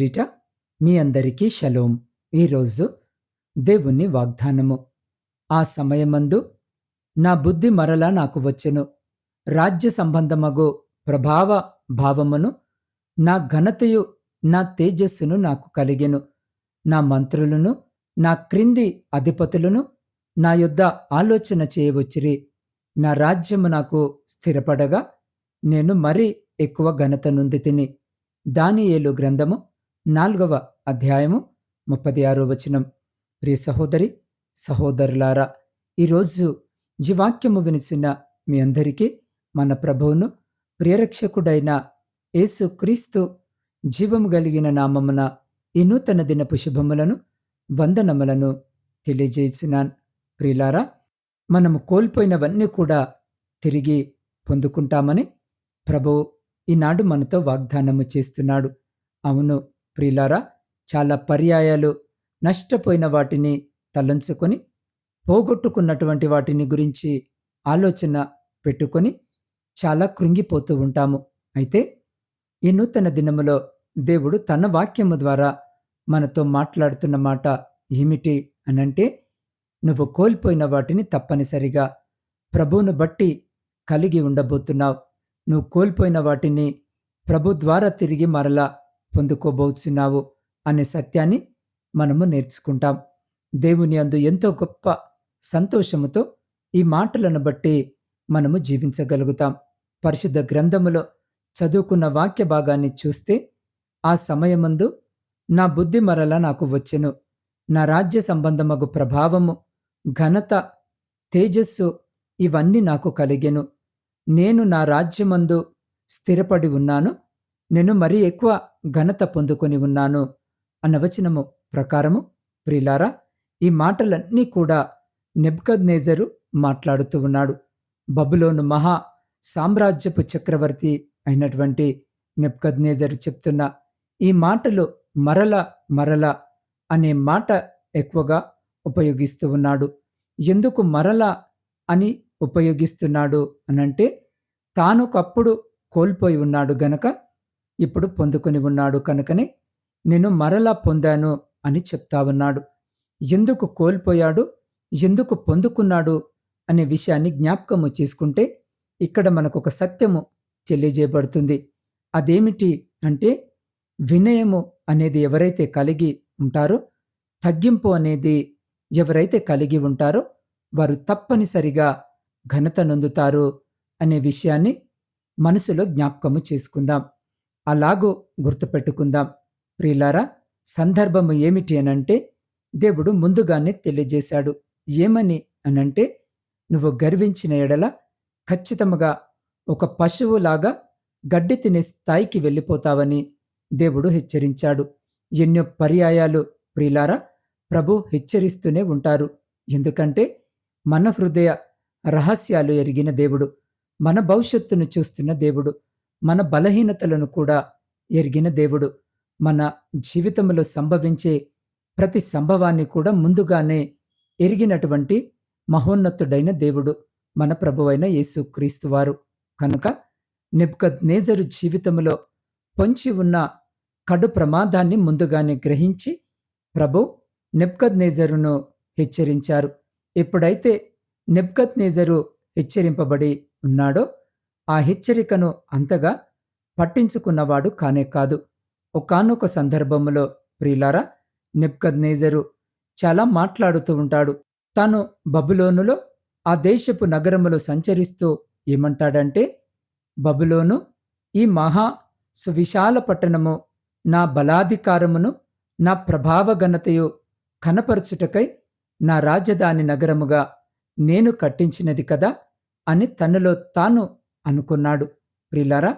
పేరిట మీ అందరికీ షలోం. ఈరోజు దేవుని వాగ్దానము. ఆ సమయమందు నా బుద్ధి మరలా నాకు వచ్చెను. రాజ్య సంబంధమగు ప్రభావ భావమును నా ఘనతయు నా తేజస్సును నాకు కలిగెను. నా మంత్రులను నా క్రింది అధిపతులను నా యొద్ద ఆలోచన చేయవచ్చిరి. నా రాజ్యము నాకు స్థిరపడగా నేను మరీ ఎక్కువ ఘనత నుంది తిని దానియేలు గ్రంథము నాలుగవ అధ్యాయము ముప్పది ఆరో వచనం. ప్రియ సహోదరి సహోదరులారా ఈరోజు ఈ వాక్యము వినిచిన మీ అందరికీ మన ప్రభువును ప్రియరక్షకుడైన యేసు క్రీస్తు జీవము కలిగిన నామమున ఈ నూతన దినపు శుభములను వందనములను తెలియజేసినాన్. ప్రియులారా మనము కోల్పోయినవన్నీ కూడా తిరిగి పొందుకుంటామని ప్రభు ఈనాడు మనతో వాగ్దానము చేస్తున్నాడు. అవును ప్రియులారా చాలా పర్యాయాలు నష్టపోయిన వాటిని తలంచుకొని పోగొట్టుకున్నటువంటి వాటిని గురించి ఆలోచన పెట్టుకొని చాలా కృంగిపోతూ ఉంటాము. అయితే ఈ నూతన దినములో దేవుడు తన వాక్యము ద్వారా మనతో మాట్లాడుతున్న మాట ఏమిటి అనంటే నువ్వు కోల్పోయిన వాటిని తప్పనిసరిగా ప్రభువును బట్టి కలిగి ఉండబోతున్నావు. నువ్వు కోల్పోయిన వాటిని ప్రభు ద్వారా తిరిగి మరలా పొందుకోబోతున్నావు అనే సత్యాన్ని మనము నేర్చుకుంటాం. దేవుని అందు ఎంతో గొప్ప సంతోషముతో ఈ మాటలను బట్టి మనము జీవించగలుగుతాం. పరిశుద్ధ గ్రంథములో చదువుకున్న వాక్య భాగాన్ని చూస్తే ఆ సమయమందు నా బుద్ధి మరల నాకు వచ్చెను. నా రాజ్య సంబంధమగు ప్రభావము ఘనత తేజస్సు ఇవన్నీ నాకు కలిగెను. నేను నా రాజ్యమందు స్థిరపడి ఉన్నాను. నేను మరీ ఎక్కువ ఘనత పొందుకొని ఉన్నాను అన్న వచనము ప్రకారము. ప్రిలారా ఈ మాటలన్నీ కూడా నెబ్కద్నేజరు మాట్లాడుతూ ఉన్నాడు. బబులోను మహా సామ్రాజ్యపు చక్రవర్తి అయినటువంటి నెబ్కద్నేజరు చెప్తున్న ఈ మాటలు మరల మరల అనే మాట ఎక్కువగా ఉపయోగిస్తూ ఉన్నాడు. ఎందుకు మరల అని ఉపయోగిస్తున్నాడు అనంటే తానుకప్పుడు కోల్పోయి ఉన్నాడు గనక ఇప్పుడు పొందుకొని ఉన్నాడు కనుకనే నేను మరలా పొందాను అని చెప్తా ఉన్నాడు. ఎందుకు కోల్పోయాడు? ఎందుకు పొందుకున్నాడు? అనే విషయాన్ని జ్ఞాపకము చేసుకుంటే ఇక్కడ మనకు ఒక సత్యము తెలియజేయబడుతుంది. అదేమిటి అంటే వినయము అనేది ఎవరైతే కలిగి ఉంటారో తగ్గింపు అనేది ఎవరైతే కలిగి ఉంటారో వారు తప్పనిసరిగా ఘనత నొందుతారు అనే విషయాన్ని మనసులో జ్ఞాపకము చేసుకుందాం. అలాగో గుర్తుపెట్టుకుందాం. ప్రియులారా సందర్భము ఏమిటి అనంటే దేవుడు ముందుగానే తెలియజేశాడు. ఏమని అనంటే నువ్వు గర్వించిన ఎడల ఖచ్చితంగా ఒక పశువులాగా గడ్డి తినే స్థాయికి వెళ్ళిపోతావని దేవుడు హెచ్చరించాడు. ఎన్నో పర్యాయాలు ప్రియులారా ప్రభు హెచ్చరిస్తూనే ఉంటారు. ఎందుకంటే మన హృదయ రహస్యాలు ఎరిగిన దేవుడు మన భవిష్యత్తును చూస్తున్న దేవుడు మన బలహీనతలను కూడా ఎరిగిన దేవుడు. మన జీవితంలో సంభవించే ప్రతి సంభవాన్ని కూడా ముందుగానే ఎరిగినటువంటి మహోన్నతుడైన దేవుడు మన ప్రభువైన యేసుక్రీస్తువారు కనుక నెబ్కద్ నేజరు జీవితంలో పొంచి ఉన్న కడు ప్రమాదాన్ని ముందుగానే గ్రహించి ప్రభు నెబ్కద్ నేజరును హెచ్చరించారు. ఎప్పుడైతే నిబ్కద్ నేజరు హెచ్చరింపబడి ఉన్నాడో ఆ హెచ్చరికను అంతగా పట్టించుకున్నవాడు కానే కాదు. ఒకనొక సందర్భంలో ప్రియులారా నిప్కద్నేజరు చాలా మాట్లాడుతూ ఉంటాడు. తాను బబులోనులో ఆ దేశపు నగరములో సంచరిస్తూ ఏమంటాడంటే బబులోను ఈ మహా సువిశాల పట్టణము నా బలాధికారమును నా ప్రభావఘనతయు కనపరచుటకై నా రాజధాని నగరముగా నేను కట్టించినది కదా అని తనలో తాను అనుకున్నాడు. ప్రిలరా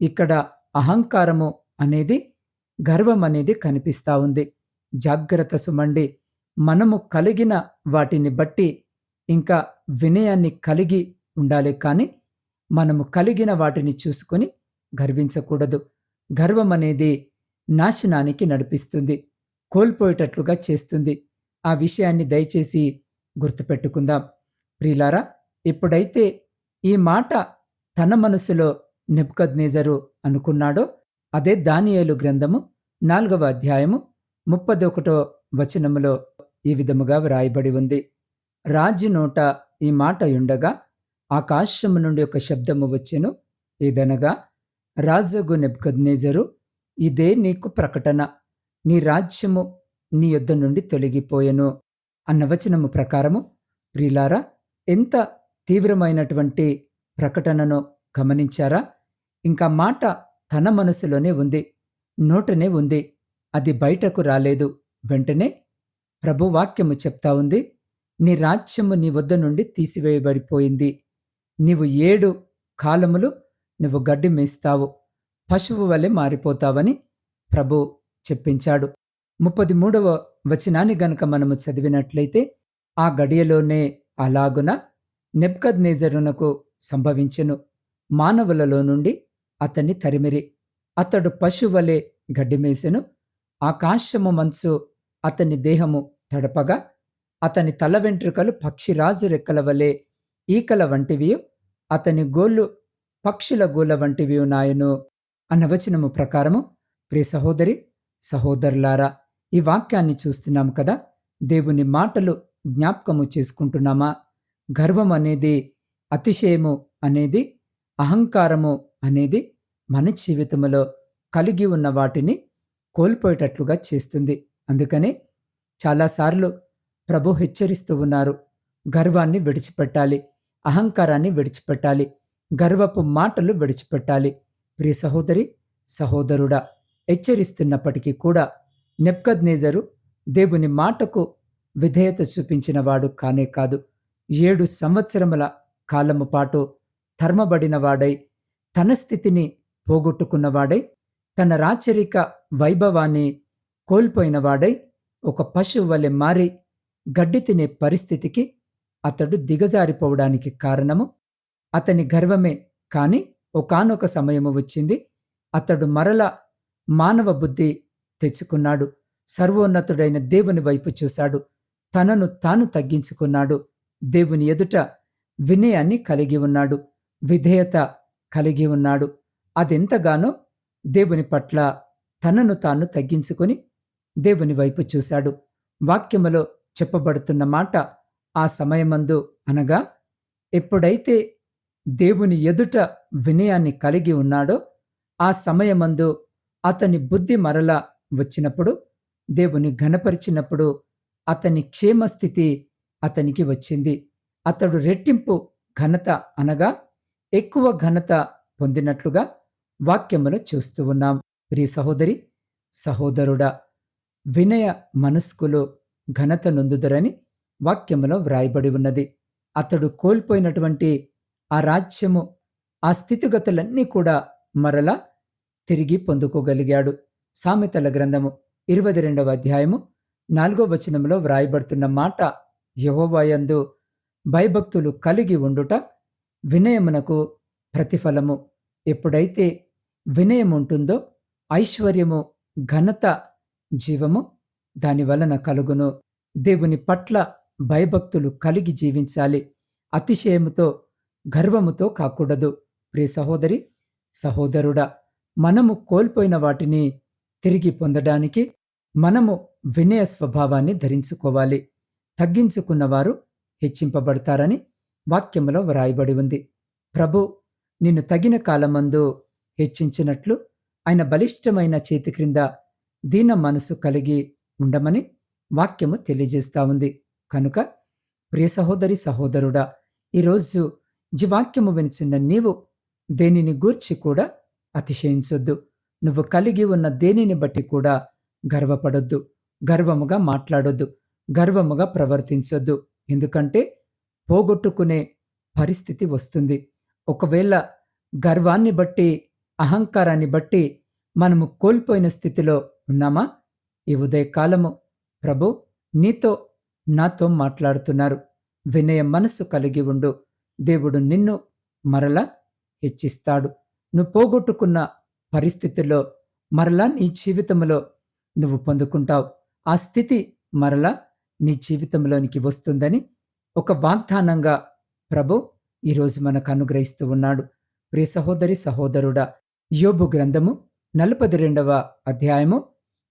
ఇక్కడ అహంకారము అనేది గర్వం అనేది కనిపిస్తా ఉంది. జాగ్రత్త సుమండి మనము కలిగిన వాటిని బట్టి ఇంకా వినయాన్ని కలిగి ఉండాలి కానీ మనము కలిగిన వాటిని చూసుకొని గర్వించకూడదు. గర్వం అనేది నాశనానికి నడిపిస్తుంది కోల్పోయేటట్లుగా చేస్తుంది. ఆ విషయాన్ని దయచేసి గుర్తుపెట్టుకుందాం. ప్రియులారా ఇప్పుడైతే ఈ మాట తన మనస్సులో నెప్కద్నేజరు అనుకున్నాడో అదే దానియేలు గ్రంథము నాలుగవ అధ్యాయము ముప్పదొకటో వచనములో ఈ విధముగా వ్రాయబడి ఉంది. రాజు నోట ఈ మాట ఉండగా ఆకాశము నుండి ఒక శబ్దము వచ్చెను. ఏదనగా రాజగు నెబ్కద్నేజరు ఇదే నీకు ప్రకటన. నీ రాజ్యము నీ యొద్ద నుండి తొలగిపోయెను అన్న వచనము ప్రకారము ప్రిలారా ఎంత తీవ్రమైనటువంటి ప్రకటనను గమనించారా? ఇంకా మాట తన మనసులోనే ఉంది నోటనే ఉంది అది బయటకు రాలేదు. వెంటనే ప్రభు వాక్యము చెప్తా ఉంది నీ రాజ్యము నీ వద్ద నుండి తీసివేయబడిపోయింది. నీవు ఏడు కాలములు నువ్వు గడ్డి మేస్తావు పశువు వలె మారిపోతావని ప్రభు చెప్పించాడు. ముప్పది మూడవ వచనాన్ని గనక మనము చదివినట్లయితే ఆ గడియలోనే అలాగున నెబ్కద్నేజరునకు సంభవించెను. మానవులలో నుండి అతన్ని తరిమిరి. అతడు పశువలే గడ్డిమేసెను. ఆకాశము మంచు అతని దేహము తడపగా అతని తల వెంట్రుకలు పక్షిరాజు రెక్కల వలె ఈకల వంటివియు అతని గోళ్ళు పక్షుల గోళ్ళ వంటివి నాయను. అన్న వచనము ప్రకారము ప్రియ సహోదరి సహోదరులారా ఈ వాక్యాన్ని చూస్తున్నాం కదా? దేవుని మాటలు జ్ఞాపకము చేసుకుంటున్నామా? గర్వం అనేది అతిశయము అనేది అహంకారము అనేది మన జీవితంలో కలిగి ఉన్న వాటిని కోల్పోయేటట్లుగా చేస్తుంది. అందుకనే చాలాసార్లు ప్రభు హెచ్చరిస్తూ ఉన్నారు. గర్వాన్ని విడిచిపెట్టాలి అహంకారాన్ని విడిచిపెట్టాలి గర్వపు మాటలు విడిచిపెట్టాలి. ప్రియ సహోదరి సహోదరుడా హెచ్చరిస్తున్నప్పటికీ కూడా నెప్కద్నేజరు దేవుని మాటకు విధేయత చూపించినవాడు కానే కాదు. ఏడు సంవత్సరముల కాలము పాటు ధర్మబడినవాడై తన స్థితిని పోగొట్టుకున్నవాడై తన రాచరిక వైభవాన్ని కోల్పోయినవాడై ఒక పశువు వలె మారి గడ్డి తినే పరిస్థితికి అతడు దిగజారిపోవడానికి కారణము అతని గర్వమే. కాని ఒకానొక సమయము వచ్చింది అతడు మరల మానవ బుద్ధి తెచ్చుకున్నాడు సర్వోన్నతుడైన దేవుని వైపు చూశాడు తనను తాను తగ్గించుకున్నాడు దేవుని ఎదుట వినయాన్ని కలిగి ఉన్నాడు విధేయత కలిగి ఉన్నాడు. అదెంతగానో దేవుని పట్ల తనను తాను తగ్గించుకొని దేవుని వైపు చూశాడు. వాక్యములో చెప్పబడుతున్న మాట ఆ సమయమందు అనగా ఎప్పుడైతే దేవుని ఎదుట వినయాన్ని కలిగి ఉన్నాడో ఆ సమయమందు అతని బుద్ధి మరల వచ్చినప్పుడు దేవుని ఘనపరిచినప్పుడు అతని క్షేమస్థితి అతనికి వచ్చింది. అతడు రెట్టింపు ఘనత అనగా ఎక్కువ ఘనత పొందినట్లుగా వాక్యములో చూస్తూ ఉన్నాం. ప్రియ సహోదరి సహోదరుడా వినయ మనస్కులు ఘనత నొందుదరని వాక్యములో వ్రాయబడి ఉన్నది. అతడు కోల్పోయినటువంటి ఆ రాజ్యము ఆ స్థితిగతులన్నీ కూడా మరలా తిరిగి పొందుకోగలిగాడు. సామెతల గ్రంథము ఇరవై రెండవ అధ్యాయము నాలుగో వచనంలో వ్రాయబడుతున్న మాట యహోవాయందు భయభక్తులు కలిగి ఉండుట వినయమునకు ప్రతిఫలము. ఎప్పుడైతే వినయముంటుందో ఐశ్వర్యము ఘనత జీవము దాని వలన కలుగును. దేవుని పట్ల భయభక్తులు కలిగి జీవించాలి. అతిశయముతో గర్వముతో కాకూడదు. ప్రియ సహోదరి సహోదరుడా మనము కోల్పోయిన వాటిని తిరిగి పొందడానికి మనము వినయ స్వభావాన్ని ధరించుకోవాలి. తగ్గించుకున్నవారు హెచ్చింపబడతారని వాక్యములో వ్రాయబడి ఉంది. ప్రభు నిన్ను తగిన కాలమందు హెచ్చించినట్లు ఆయన బలిష్టమైన చేతి క్రింద దీన మనసు కలిగి ఉండమని వాక్యము తెలియజేస్తా ఉంది. కనుక ప్రియ సహోదరి సహోదరుడా ఈరోజు ఈ వాక్యము వినిచిన నీవు దేనిని గూర్చి కూడా అతిశయించొద్దు. నువ్వు కలిగి ఉన్న దేనిని బట్టి కూడా గర్వపడొద్దు. గర్వముగా మాట్లాడొద్దు. గర్వముగా ప్రవర్తించొద్దు. ఎందుకంటే పోగొట్టుకునే పరిస్థితి వస్తుంది. ఒకవేళ గర్వాన్ని బట్టి అహంకారాన్ని బట్టి మనము కోల్పోయిన స్థితిలో ఉన్నామా? ఈ ఉదయకాలము ప్రభు నీతో నాతో మాట్లాడుతున్నారు. వినయ మనస్సు కలిగి ఉండు. దేవుడు నిన్ను మరలా హెచ్చిస్తాడు. నువ్వు పోగొట్టుకున్న పరిస్థితుల్లో మరలా నీ జీవితంలో నువ్వు పొందుకుంటావు. ఆ స్థితి మరలా నీ జీవితంలోనికి వస్తుందని ఒక వాగ్దానంగా ప్రభు ఈరోజు మనకు అనుగ్రహిస్తూ ఉన్నాడు. ప్రియ సహోదరి సహోదరుడా యోబు గ్రంథము నలపది రెండవ అధ్యాయము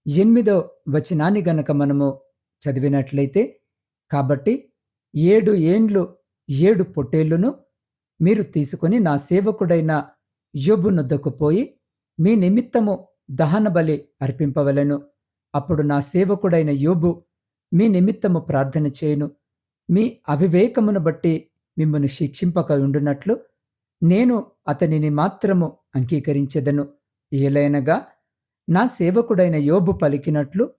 ఎనిమిదో వచనాన్ని గనక మనము చదివినట్లయితే కాబట్టి ఏడు ఏండ్లు ఏడు పొట్టేళ్ళును మీరు తీసుకొని నా సేవకుడైన యోబు నొద్దకు పోయి మీ నిమిత్తము దహన బలి అర్పింపవలెను. అప్పుడు నా సేవకుడైన యోబు మీ నిమిత్తము ప్రార్థన చేయను. మీ అవివేకమును బట్టి మిమ్మను శిక్షింపక ఉండునట్లు నేను అతనిని మాత్రము అంగీకరించెదను. ఏలైనగా నా సేవకుడైన యోబు పలికినట్లు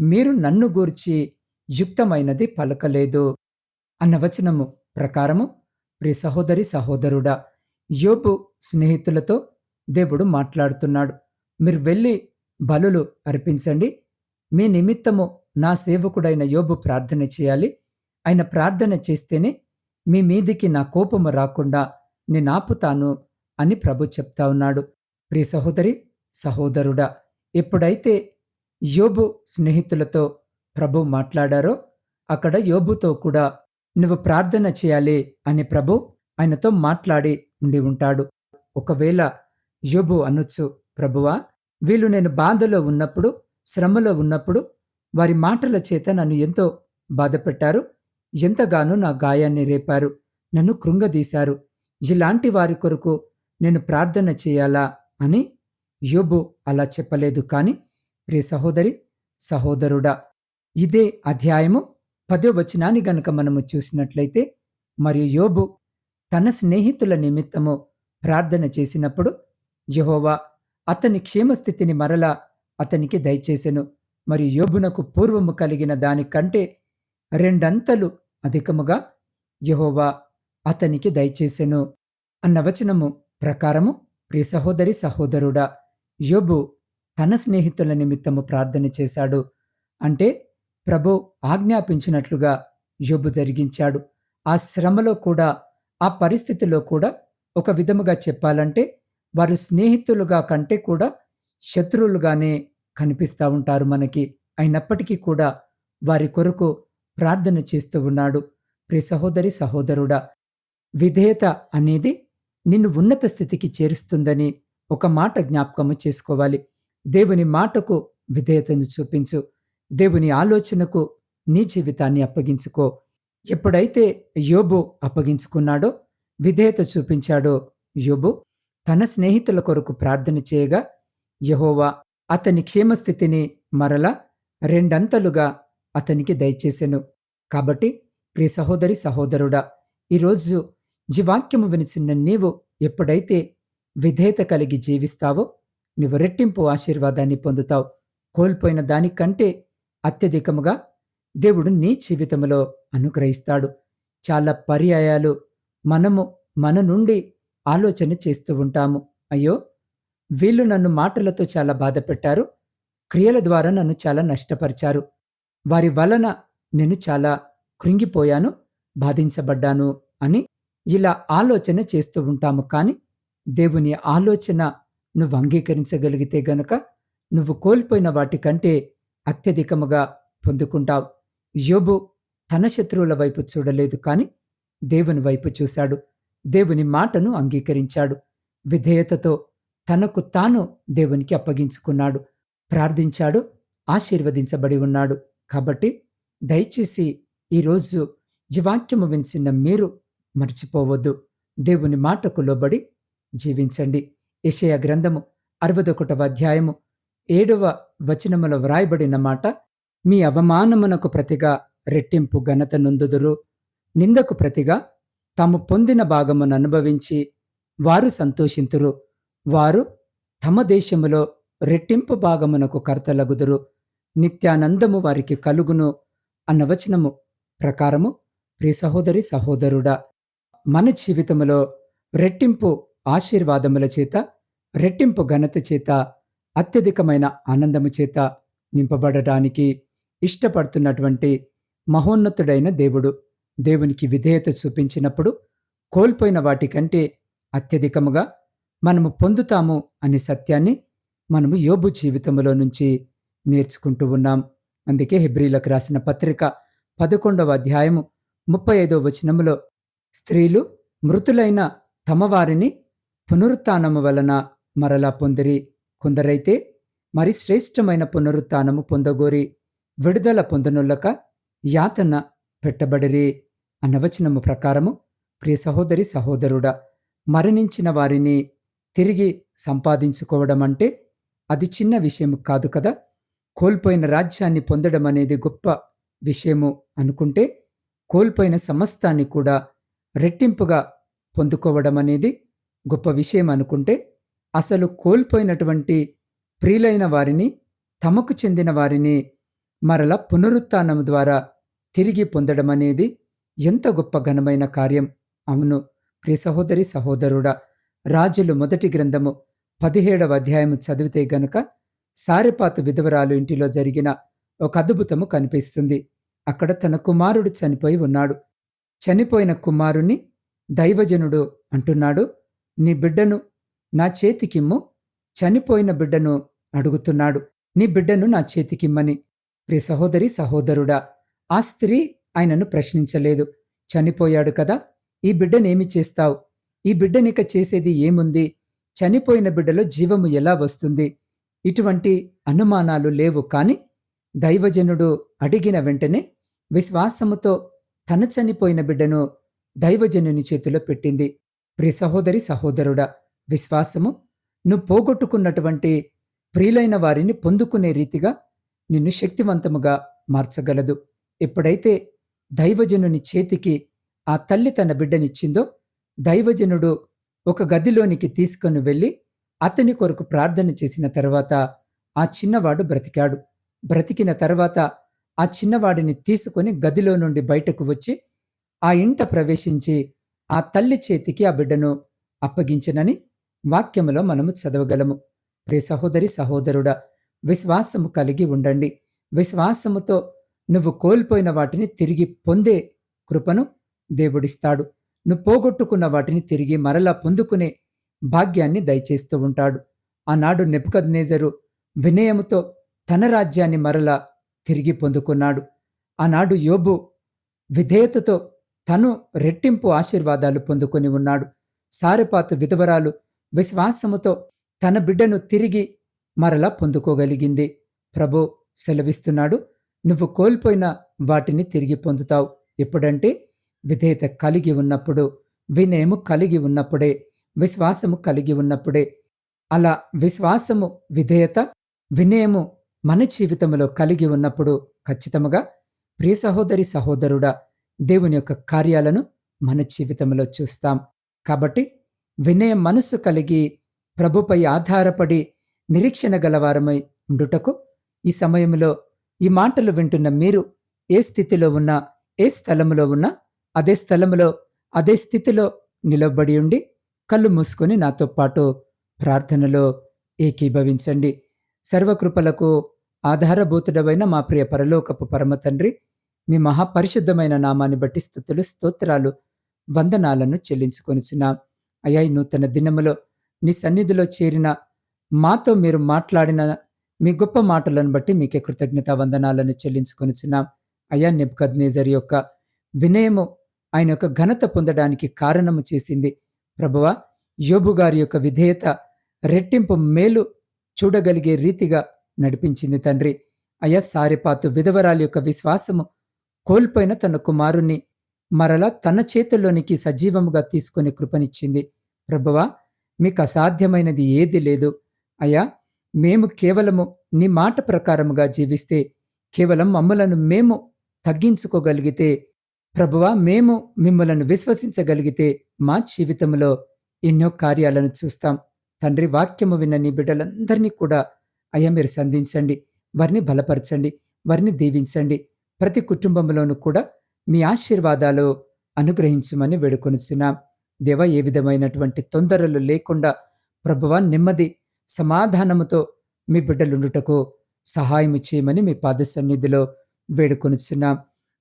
మీరు నన్ను గూర్చి యుక్తమైనది పలకలేదు. అన్న వచనము ప్రకారము ప్రి సహోదరి సహోదరుడా యోబు స్నేహితులతో దేవుడు మాట్లాడుతున్నాడు. మీరు వెళ్ళి బలులు అర్పించండి. మీ నిమిత్తము నా సేవకుడైన యోబు ప్రార్థన చేయాలి. ఆయన ప్రార్థన చేస్తేనే మీ మీదికి నా కోపము రాకుండా నేను ఆపుతాను అని ప్రభు చెప్తా ఉన్నాడు. ప్రియ సహోదరి సహోదరుడా ఎప్పుడైతే యోబు స్నేహితులతో ప్రభు మాట్లాడారో అక్కడ యోబుతో కూడా నువ్వు ప్రార్థన చేయాలి అని ప్రభు ఆయనతో మాట్లాడి ఉండి ఉంటాడు. ఒకవేళ యోబు అనొచ్చు ప్రభువా వీళ్ళు నేను బాధలో ఉన్నప్పుడు శ్రమలో ఉన్నప్పుడు వారి మాటల చేత నన్ను ఎంతో బాధపెట్టారు. ఎంతగానో నా గాయాన్ని రేపారు. నన్ను కృంగదీశారు. ఇలాంటి వారి కొరకు నేను ప్రార్థన చేయాలా అని యోబు అలా చెప్పలేదు. కాని ప్రియ సహోదరి సహోదరుడా ఇదే అధ్యాయము పదో వచనాన్ని గనక మనము చూసినట్లయితే మరియు యోబు తన స్నేహితుల నిమిత్తము ప్రార్థన చేసినప్పుడు యహోవా అతని క్షేమస్థితిని మరలా అతనికి దయచేసెను. మరి యోబునకు పూర్వము కలిగిన దానికంటే రెండంతలు అధికముగా యహోవా అతనికి దయచేసెను అన్న వచనము ప్రకారము. ప్రియ సహోదరి సహోదరుడా యోబు తన స్నేహితుల నిమిత్తము ప్రార్థన చేశాడు. అంటే ప్రభు ఆజ్ఞాపించినట్లుగా యోబు జరిగించాడు. ఆ శ్రమలో కూడా ఆ పరిస్థితిలో కూడా ఒక విధముగా చెప్పాలంటే వారు స్నేహితులుగా కంటే కూడా శత్రువులుగానే కనిపిస్తూ ఉంటారు మనకి. అయినప్పటికీ కూడా వారి కొరకు ప్రార్థన చేస్తూ ఉన్నాడు. ప్రి సహోదరి సహోదరుడా విధేయత అనేది నిన్ను ఉన్నత స్థితికి చేరుస్తుందని ఒక మాట జ్ఞాపకము చేసుకోవాలి. దేవుని మాటకు విధేయతను చూపించు. దేవుని ఆలోచనకు నీ జీవితాన్ని అప్పగించుకో. ఎప్పుడైతే యోబు అప్పగించుకున్నాడో విధేయత చూపించాడో యోబు తన స్నేహితుల కొరకు ప్రార్థన చేయగా యహోవా అతని క్షేమస్థితిని మరల రెండంతలుగా అతనికి దయచేసెను. కాబట్టి ప్రియ సహోదరి సహోదరుడా ఈరోజు జీవాక్యము వినిచిన్న నీవు ఎప్పుడైతే విధేయత కలిగి జీవిస్తావో నీవు రెట్టింపు ఆశీర్వాదాన్ని పొందుతావు. కోల్పోయిన దానికంటే అత్యధికముగా దేవుడు నీ జీవితంలో అనుగ్రహిస్తాడు. చాలా పర్యాయాలు మనము మన నుండి ఆలోచన చేస్తూ ఉంటాము. అయ్యో వీళ్ళు నన్ను మాటలతో చాలా బాధ పెట్టారు క్రియల ద్వారా నన్ను చాలా నష్టపరిచారు. వారి వలన నేను చాలా కృంగిపోయాను బాధించబడ్డాను అని ఇలా ఆలోచన చేస్తూ ఉంటాము కానీ దేవుని ఆలోచన నువ్వు అంగీకరించగలిగితే గనక నువ్వు కోల్పోయిన వాటికంటే అత్యధికముగా పొందుకుంటావు. యోబు తన శత్రువుల వైపు చూడలేదు కాని దేవుని వైపు చూశాడు. దేవుని మాటను అంగీకరించాడు. విధేయతతో తనకు తాను దేవునికి అప్పగించుకున్నాడు. ప్రార్థించాడు ఆశీర్వదించబడి ఉన్నాడు. కాబట్టి దయచేసి ఈరోజు ఈ వాక్యము వినిచిన మీరు మర్చిపోవద్దు. దేవుని మాటకు లోబడి జీవించండి. యషయ గ్రంథము అరవదొకటవ అధ్యాయము ఏడవ వచనములో వ్రాయబడిన మాట మీ అవమానమునకు ప్రతిగా రెట్టింపు ఘనత నొందుదురు. నిందకు ప్రతిగా తాము పొందిన భాగమును అనుభవించి వారు సంతోషింతురు. వారు తమ దేశములో రెట్టింపు భాగమునకు కర్తలగుదురు. నిత్యానందము వారికి కలుగును అన్న వచనము ప్రకారము ప్రి సహోదరి సహోదరుడా మన జీవితములో రెట్టింపు ఆశీర్వాదముల చేత రెట్టింపు ఘనత చేత అత్యధికమైన ఆనందము చేత నింపబడటానికి ఇష్టపడుతున్నటువంటి మహోన్నతుడైన దేవుడు దేవునికి విధేయత చూపించినప్పుడు కోల్పోయిన వాటికంటే అత్యధికముగా మనము పొందుతాము అనే సత్యాన్ని మనము యోబు జీవితంలో నుంచి నేర్చుకుంటూ ఉన్నాం. అందుకే హెబ్రిలకు రాసిన పత్రిక పదకొండవ అధ్యాయము ముప్పై ఐదో వచనములో స్త్రీలు మృతులైన తమ వారిని పునరుత్నము వలన మరలా పొందిరి. కొందరైతే మరి శ్రేష్టమైన పునరుత్నము పొందగోరి విడుదల పొందనుల్లక యాతన పెట్టబడిరి అన్న వచనము ప్రకారము ప్రియ సహోదరి సహోదరుడా మరణించిన వారిని తిరిగి సంపాదించుకోవడం అంటే అది చిన్న విషయం కాదు కదా. కోల్పోయిన రాజ్యాన్ని పొందడం అనేది గొప్ప విషయము అనుకుంటే కోల్పోయిన సమస్తాన్ని కూడా రెట్టింపుగా పొందుకోవడం అనేది గొప్ప విషయం అనుకుంటే అసలు కోల్పోయినటువంటి ప్రియులైన వారిని తమకు చెందిన వారిని మరల పునరుత్నం ద్వారా తిరిగి పొందడం అనేది ఎంత గొప్ప ఘనమైన కార్యం. అవును ప్రియ సహోదరి సహోదరుడా రాజులు మొదటి గ్రంథము పదిహేడవ అధ్యాయము చదివితే గనుక సారెపాతు విధవరాలు ఇంటిలో జరిగిన ఒక అద్భుతము కనిపిస్తుంది. అక్కడ తన కుమారుడు చనిపోయి ఉన్నాడు. చనిపోయిన కుమారుని దైవజనుడు అంటున్నాడు. నీ బిడ్డను నా చేతికిమ్ము చనిపోయిన బిడ్డను అడుగుతున్నాడు. నీ బిడ్డను నా చేతికిమ్మని. ప్రి సహోదరి సహోదరుడా ఆ స్త్రీ ఆయనను ప్రశ్నించలేదు. చనిపోయాడు కదా ఈ బిడ్డనేమి చేస్తావు? ఈ బిడ్డనిక చేసేది ఏముంది? చనిపోయిన బిడ్డలో జీవము ఎలా వస్తుంది? ఇటువంటి అనుమానాలు లేవు కాని దైవజనుడు అడిగిన వెంటనే విశ్వాసముతో తన చనిపోయిన బిడ్డను దైవజనుని చేతిలో పెట్టింది. ప్రి సహోదరి సహోదరుడా విశ్వాసము నువ్వు పోగొట్టుకున్నటువంటి ప్రియులైన వారిని పొందుకునే రీతిగా నిన్ను శక్తివంతముగా మార్చగలదు. ఎప్పుడైతే దైవజనుని చేతికి ఆ తల్లి తన బిడ్డనిచ్చిందో దైవజనుడు ఒక గదిలోనికి తీసుకొని వెళ్ళి అతని కొరకు ప్రార్థన చేసిన తర్వాత ఆ చిన్నవాడు బ్రతికాడు. బ్రతికిన తర్వాత ఆ చిన్నవాడిని తీసుకొని గదిలో నుండి బయటకు వచ్చి ఆ ఇంట ప్రవేశించి ఆ తల్లి చేతికి ఆ బిడ్డను అప్పగించనని వాక్యములో మనము చదవగలము. ప్రే సహోదరి సహోదరుడా విశ్వాసము కలిగి ఉండండి. విశ్వాసముతో నువ్వు కోల్పోయిన వాటిని తిరిగి పొందే కృపను దేవుడిస్తాడు. నువ్వు పోగొట్టుకున్న వాటిని తిరిగి మరలా పొందుకునే భాగ్యాన్ని దయచేస్తూ ఉంటాడు. ఆనాడు నెపుకద్నేజరు వినయముతో తన రాజ్యాన్ని మరలా తిరిగి పొందుకున్నాడు. ఆనాడు యోబు విధేయతతో తను రెట్టింపు ఆశీర్వాదాలు పొందుకొని ఉన్నాడు. సారెపాతు విధవరాలు విశ్వాసముతో తన బిడ్డను తిరిగి మరలా పొందుకోగలిగింది. ప్రభు సెలవిస్తున్నాడు నువ్వు కోల్పోయిన వాటిని తిరిగి పొందుతావు. ఎప్పుడంటే విధేయత కలిగి ఉన్నప్పుడు వినయము కలిగి ఉన్నప్పుడే విశ్వాసము కలిగి ఉన్నప్పుడే. అలా విశ్వాసము విధేయత వినయము మన జీవితంలో కలిగి ఉన్నప్పుడు ఖచ్చితముగా ప్రియ సహోదరి సహోదరుడా దేవుని యొక్క కార్యాలను మన జీవితంలో చూస్తాం. కాబట్టి వినయ మనస్సు కలిగి ప్రభుపై ఆధారపడి నిరీక్షణ గలవారమై ఉండుటకు ఈ సమయంలో ఈ మాటలు వింటున్న మీరు ఏ స్థితిలో ఉన్నా ఏ స్థలములో ఉన్నా అదే స్థలములో అదే స్థితిలో నిలబడి ఉండి కళ్ళు మూసుకొని నాతో పాటు ప్రార్థనలో ఏకీభవించండి. సర్వకృపలకు ఆధారభూతుడమైన మా ప్రియ పరలోకపు పరమ తండ్రి మీ మహాపరిశుద్ధమైన నామాన్ని బట్టి స్థుతులు స్తోత్రాలు వందనాలను చెల్లించుకొనిచున్నాం. అయ్యా ఈ నూతన దినములో నీ సన్నిధిలో చేరిన మాతో మీరు మాట్లాడిన మీ గొప్ప మాటలను బట్టి మీకే కృతజ్ఞత వందనాలను చెల్లించుకొనిచున్నాం. అయ్యా నెబ్కద్నేజర్ యొక్క వినయము ఆయన యొక్క ఘనత పొందడానికి కారణము చేసింది. ప్రభువ యోబు గారి యొక్క విధేయత రెట్టింపు మేలు చూడగలిగే రీతిగా నడిపించింది తండ్రి. అయ్యా సారిపాతు విధవరాలి యొక్క విశ్వాసము కోల్పోయిన తన కుమారుణ్ణి మరలా తన చేతుల్లోనికి సజీవముగా తీసుకుని కృపనిచ్చింది. ప్రభువా మీకు అసాధ్యమైనది ఏది లేదు. అయ్యా మేము కేవలము నీ మాట ప్రకారముగా జీవిస్తే కేవలం మమ్మలను మేము తగ్గించుకోగలిగితే ప్రభువా మేము మిమ్మలను విశ్వసించగలిగితే మా జీవితంలో ఎన్నో కార్యాలను చూస్తాం. తండ్రి వాక్యము విన్న నీ బిడ్డలందరినీ కూడా అయ్యా మీరు సంధించండి. వారిని బలపరచండి. వారిని దీవించండి. ప్రతి కుటుంబంలోనూ కూడా మీ ఆశీర్వాదాలు అనుగ్రహించమని వేడుకొనిచున్నాం. దేవ ఏ విధమైనటువంటి తొందరలు లేకుండా ప్రభువ నెమ్మది సమాధానముతో మీ బిడ్డలుండుటకు సహాయం చేయమని మీ పాద సన్నిధిలో వేడుకొనిచున్నాం.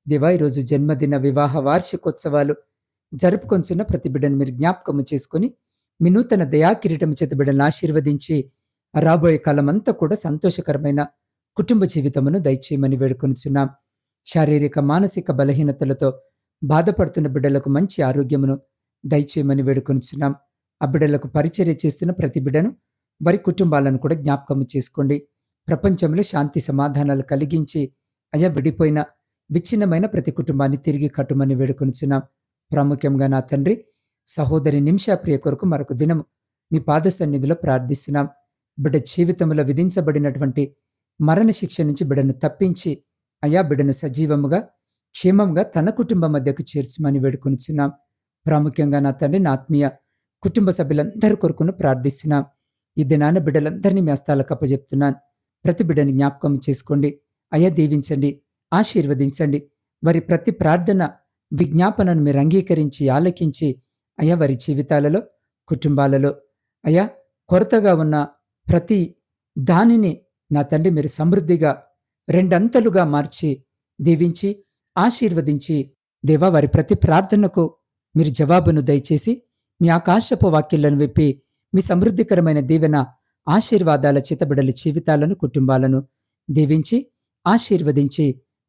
దేవా ఈరోజు జన్మదిన వివాహ వార్షికోత్సవాలు జరుపుకొంచున్న ప్రతి బిడ్డను మీరు జ్ఞాపకము చేసుకుని మీ నూతన దయాకిరీటం చేత బిడ్డను ఆశీర్వదించి రాబోయే కాలమంతా కూడా సంతోషకరమైన కుటుంబ జీవితమును దయచేయమని వేడుకొనిచున్నాం. శారీరక మానసిక బలహీనతలతో బాధపడుతున్న బిడ్డలకు మంచి ఆరోగ్యమును దయచేయమని వేడుకొనిచున్నాం. ఆ బిడ్డలకు పరిచర్య చేస్తున్న ప్రతి బిడ్డను వారి కుటుంబాలను కూడా జ్ఞాపకము చేసుకోండి. ప్రపంచంలో శాంతి సమాధానాలు కలిగించి అయా విడిపోయిన విచ్ఛిన్నమైన ప్రతి కుటుంబాన్ని తిరిగి కట్టుమని వేడుకొనుచున్నాం ప్రాముఖ్యంగా నా తండ్రి సహోదరి నిమిషాప్రియ కొరకు మరొక దినం మీ పాద సన్నిధిలో ప్రార్థిస్తున్నాం. బిడ్డ జీవితంలో విధించబడినటువంటి మరణ శిక్ష నుంచి బిడ్డను తప్పించి అయా బిడ్డను సజీవముగా క్షేమంగా తన కుటుంబం మధ్యకు చేర్చమని వేడుకొనిచున్నాం. ప్రాముఖ్యంగా నా తండ్రి నా ఆత్మీయ కుటుంబ సభ్యులందరి కొరకును ప్రార్థిస్తున్నాం. ఈ దినాన బిడ్డలందరినీ మీ హస్తాలకు అప్పజెప్తున్నాను. ప్రతి బిడ్డని జ్ఞాపకం చేసుకోండి. అయా దీవించండి. ఆశీర్వదించండి. వారి ప్రతి ప్రార్థన విజ్ఞాపనను మీరు అంగీకరించి ఆలకించి అయ్యా వారి జీవితాలలో కుటుంబాలలో అయ్యా కొరతగా ఉన్న ప్రతి దానిని నా తండ్రి మీరు సమృద్ధిగా రెండంతలుగా మార్చి దీవించి ఆశీర్వదించి దేవా వారి ప్రతి ప్రార్థనకు మీరు జవాబును దయచేసి మీ ఆకాశపు వాక్యాలను విప్పి మీ సమృద్ధికరమైన దీవెన ఆశీర్వాదాల చితబడల జీవితాలను కుటుంబాలను దీవించి ఆశీర్వదించి